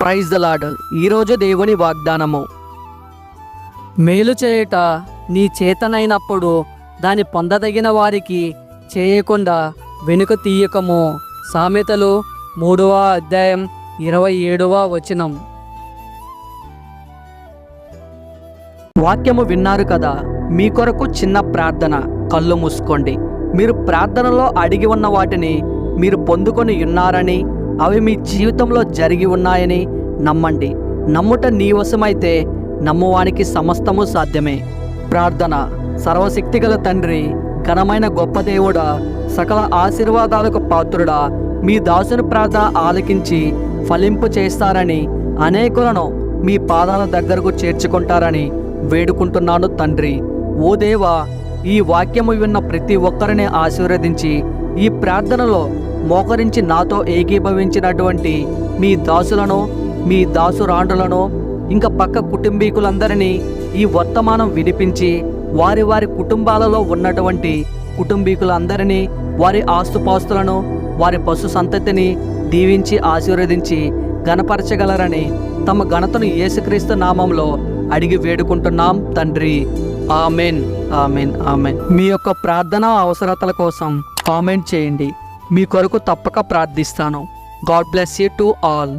Praise the lord ఈరోజు దేవుని వాగ్దానము. మేలు చేయుట నీ చేతనైనప్పుడు దాని పొందదగిన వారికి చేయకుండా వెనుక తీయకము. సామెతలు మూడవ అధ్యాయం ఇరవై ఏడవ వచనం. వాక్యము విన్నారు కదా మీ కొరకు చిన్న ప్రార్థన కళ్ళు మూసుకోండి. మీరు ప్రార్థనలో అడిగి ఉన్న వాటిని మీరు పొందుకొని ఉన్నారని అవి మీ జీవితంలో జరిగి ఉన్నాయని నమ్మండి. నమ్ముట నీ వశమైతే నమ్మువానికి సమస్తము సాధ్యమే. ప్రార్థన. సర్వశక్తిగల తండ్రి ఘనమైన గొప్ప దేవుడా సకల ఆశీర్వాదాలకు పాత్రుడా మీ దాసుని ప్రార్థన ఆలకించి ఫలింపు చేస్తారని అనేకులను మీ పాదాల దగ్గరకు చేర్చుకుంటారని వేడుకుంటున్నాను తండ్రి. ఓ దేవా ఈ వాక్యము విన్న ప్రతి ఒక్కరిని ఆశీర్వదించి ఈ ప్రార్థనలో మోకరించి నాతో ఏకీభవించినటువంటి మీ దాసులను మీ దాసురాండ్రులను ఇంకా పక్క కుటుంబీకులందరినీ ఈ వర్తమానం వినిపించి వారి వారి కుటుంబాలలో ఉన్నటువంటి కుటుంబీకులందరినీ వారి ఆస్తుపాస్తులను వారి పశు సంతతిని దీవించి ఆశీర్వదించి గణపరచగలరని తమ ఘనతను యేసుక్రీస్తు నామంలో అడిగి వేడుకుంటున్నాం తండ్రి. Amen amen amen. మీ యొక్క ప్రార్థన అవసరతల కోసం కామెంట్ చేయండి. మీ కొరకు తప్పక ప్రార్థిస్తాను. God bless you to all